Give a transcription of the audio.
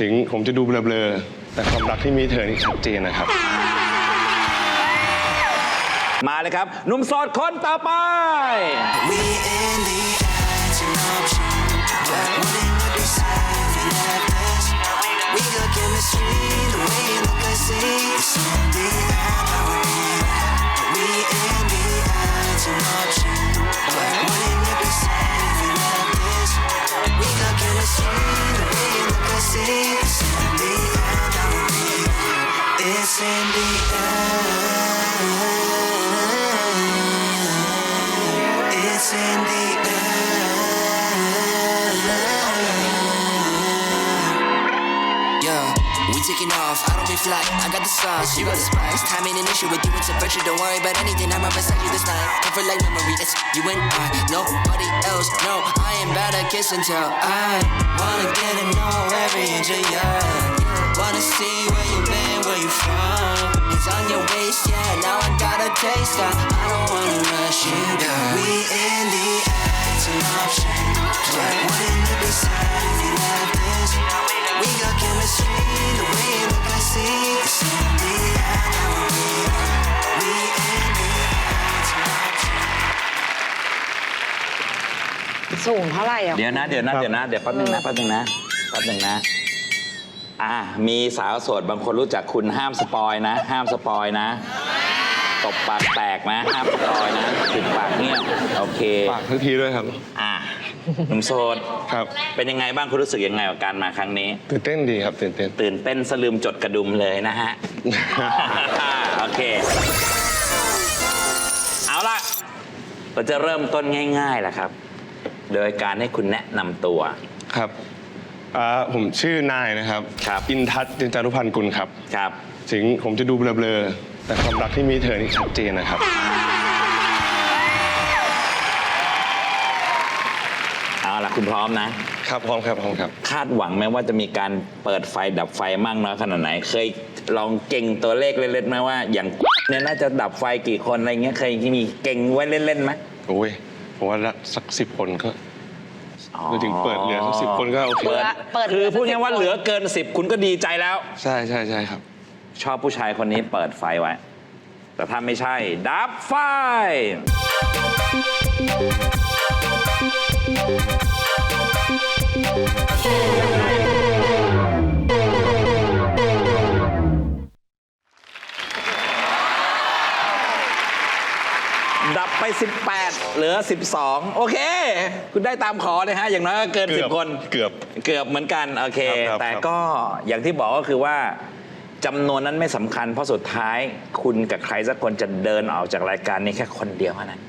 ถึงผมจะดูเบลอๆแต่ความรักที่มีเธอนี่ชัดเจนนะครับ มาเลยครับหนุ่มโสดคนต่อไป We in the I don't be fly. I got the sauce. You got the spice. Time ain't an issue with you. It's a virtue. Don't worry about anything. I'm right beside you this night. Comfort like memory. It's you and I. Nobody else. No, I ain't about to kiss and tell. I wanna get to yeah. Now I got a taste. I, I don't wanna rush you. Yeah. We in the act an option. But wouldn't it be sad if you left this? We got chemistry, the way you look, I see. It's in the act, I will be. We in the act an option. สูงเท่าไหร่อะ เดี๋ยวนะ เดี๋ยวนะ เดี๋ยวนะ เดี๋ยวแป๊บนึงนะ แป๊บนึงนะ แป๊บนึงนะ อ่ามีสาวโสดบางคนรู้จักคุณห้ามสปอยนะ ห้ามสปอยนะตบปากแตกนะ ห้ามสปอยนะปิดปากเงียบโอเคฝากทุกทีด้วยครับ อ่าหนุ่มโสดครับ เป็นยังไงบ้างคุณรู้สึกยังไงกับการมาครั้งนี้ ตื่นเต้นดีครับ ตื่นเต้น ตื่นเต้นสลืมจดกระดุมเลยนะฮะ โอเค เอาล่ะ เราจะเริ่มต้นง่ายๆแหละครับ โดยการให้คุณแนะนำตัว ครับ อ่าผมชื่อนายนะครับ ครับ อินทัศน์จินจารุพันธ์กุลครับ ครับ ถึงผมจะดูเบลอๆ แต่ความรักที่มีเธอนี่ชัดเจนนะครับ เอาล่ะคุณพร้อมนะ ครับพร้อมครับพร้อมครับ คาดหวังไหมว่าจะมีการเปิดไฟดับไฟมั่งน้อยขนาดไหน เคยลองเก่งตัวเลขเล่นๆไหมว่า อย่างเนี่ยน่าจะดับไฟกี่คนอะไรเงี้ยเคยมีเก่งไว้เล่นๆไหมโอ้ยผมว่าสักสิบคนก็ อ๋อไปถึงเปิดเหลือสักสิบคนก็โอเคเปิดเปิดคือพูดเหลือสักง่ายๆว่า10คนเหลือเกินสิบคุณก็ดีใจแล้ว ใช่ใช่ใช่ครับ ชอบผู้ชายคนนี้เปิดไฟไว้ แต่ถ้าไม่ใช่ ดับไฟ ดับไป 18 เหลือ 12 โอเค คุณได้ตามขอเลยฮะ อย่างน้อยก็เกิน เกือบ10 คน เกือบเกือบเหมือนกัน โอเค ครับครับแต่ครับก็อย่างที่บอกก็คือว่าจำนวนนั้นไม่สำคัญ เพราะสุดท้ายคุณกับใครสักคนจะเดินออกจากรายการนี้แค่คนเดียวเท่านั้น